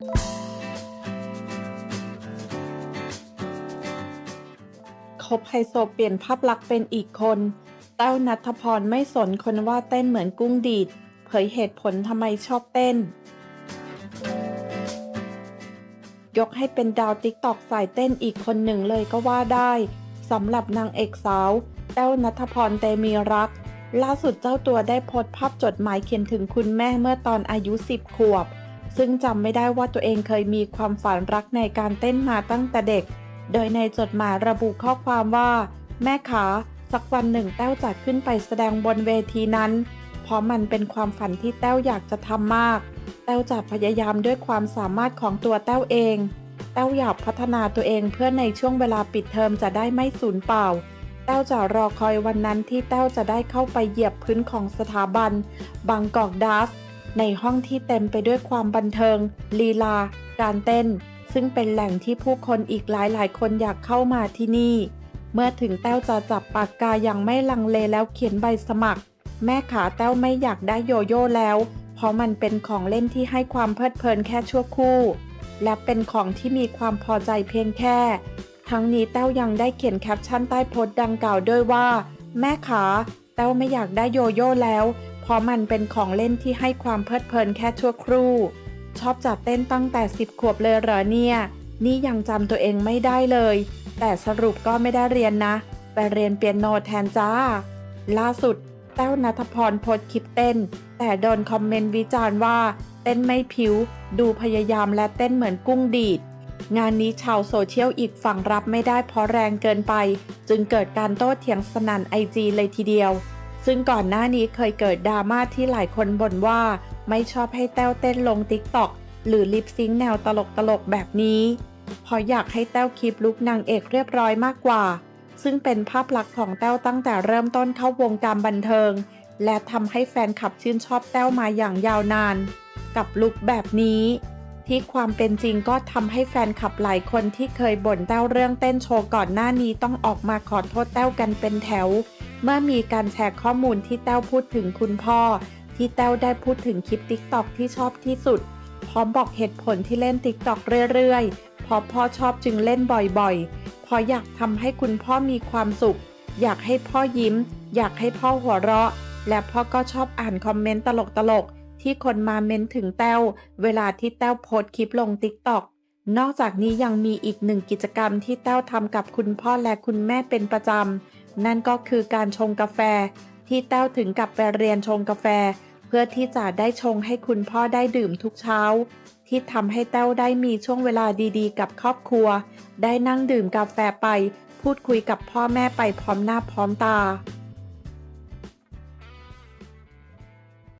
คบไฮโซเปลี่ยนภาพลักษณ์เป็นอีกคนแต้วนัทพรไม่สนคนว่าเต้นเหมือนกุ้งดีด เผยเหตุผลทำไมชอบเต้น ยกให้เป็นดาวติ๊กตอกสายเต้นอีกคนหนึ่งเลยก็ว่าได้สำหรับนางเอกสาวแต้วนัทพรเตมีรัก ล่าสุดเจ้าตัวได้โพสต์ภาพจดหมายเขียนถึงคุณแม่เมื่อตอนอายุ 10 ขวบ ซึ่งจำไม่ได้ว่าตัวเองเคยมีความฝันรักในการเต้นมาตั้งแต่เด็ก โดยในจดหมายระบุข้อความว่า แม่ขาสักวันหนึ่งแต้วจะขึ้นไปแสดงบนเวทีนั้น เพราะมันเป็นความฝันที่แต้วอยากจะทำมาก แต้วจะพยายามด้วยความสามารถของตัวแต้วเอง แต้วอยากพัฒนาตัวเองเพื่อในช่วงเวลาปิดเทอมจะได้ไม่สูญเปล่า แต้วจะรอคอยวันนั้นที่แต้วจะได้เข้าไปเหยียบพื้นของสถาบันบางกอกดัส ในห้องที่เต็มไปด้วยความบันเทิง ลีลา การเต้น ซึ่งเป็นแหล่งที่ผู้คนอีกหลายหลายคนอยากเข้ามาที่นี่ เมื่อถึงแต้วจะจับปากกาอย่างไม่ลังเลแล้วเขียนใบสมัคร แม่ขาแต้วไม่อยากได้โยโย่แล้ว เพราะมันเป็นของเล่นที่ให้ความเพลิดเพลินแค่ชั่วครู่ และเป็นของที่มีความพอใจเพียงแค่ ทั้งนี้แต้วยังได้เขียนแคปชั่นใต้โพสต์ดังกล่าวด้วยว่า แม่ขาแต้วไม่อยากได้โยโย่แล้ว เพราะมันเป็นของเล่นที่ให้ความเพลิดเพลินแค่ชั่วครู่ ชอบจัดเต้นตั้งแต่ 10 ขวบเลยเหรอเนี่ย นี่ยังจำตัวเองไม่ได้เลย แต่สรุปก็ไม่ได้เรียนนะ ไปเรียนเปียโนแทนจ้า ล่าสุด แต้วนัทพรโพสคลิปเต้น แต่โดนคอมเมนต์วิจารณ์ว่า เต้นไม่ผิว ดูพยายามและเต้นเหมือนกุ้งดีดงานนี้ชาวโซเชียลอีกฝั่งรับไม่ได้เพราะแรงเกินไป จึงเกิดการโต้เถียงสนั่นไอจีเลยทีเดียว ซึ่งก่อนหน้านี้เคยเกิดดราม่าที่หลายคนบ่นว่า ไม่ชอบให้แต้วเต้นลงติ๊กต็อกหรือลิปซิงค์แนวตลกๆแบบนี้เพราะอยากให้แต้วคลิปลุกนางเอกเรียบร้อยมากกว่า ซึ่งเป็นภาพลักษณ์ของแต้วตั้งแต่เริ่มต้นเข้าวงการบันเทิง และทำให้แฟนคลับชื่นชอบแต้วมาอย่างยาวนาน กับลุคแบบนี้ ที่ความเป็นจริงก็ทำให้แฟนคลับหลายคนที่เคยบ่นแต้วเรื่องเต้นโชว์ก่อนหน้านี้ต้องออกมาขอโทษแต้วกันเป็นแถว เมื่อมีการแชร์ข้อมูลที่แต้วพูดถึงคุณพ่อ ที่แต้วได้พูดถึงคลิปติ๊กต็อกที่ชอบที่สุด พร้อมบอกเหตุผลที่เล่นติ๊กต็อกเรื่อยๆ เพราะพ่อชอบจึงเล่นบ่อยๆ เพราะอยากทำให้คุณพ่อมีความสุข อยากให้พ่อยิ้ม อยากให้พ่อหัวเราะ และพ่อก็ชอบอ่านคอมเมนต์ตลกๆ ที่คนมาเม้นถึงแต้ว เวลาที่แต้วโพสคลิปลงติ๊กต็อกนอกจากนี้ยังมีอีกหนึ่งกิจกรรมที่แต้วทำกับคุณพ่อและคุณแม่เป็นประจำ นั่นก็คือการชงกาแฟ ที่แต้วถึงกับไปเรียนชงกาแฟ เพื่อที่จะได้ชงให้คุณพ่อได้ดื่มทุกเช้า ที่ทำให้แต้วได้มีช่วงเวลาดีๆ กับครอบครัว ได้นั่งดื่มกาแฟไป พูดคุยกับพ่อแม่ไปพร้อมหน้าพร้อมตา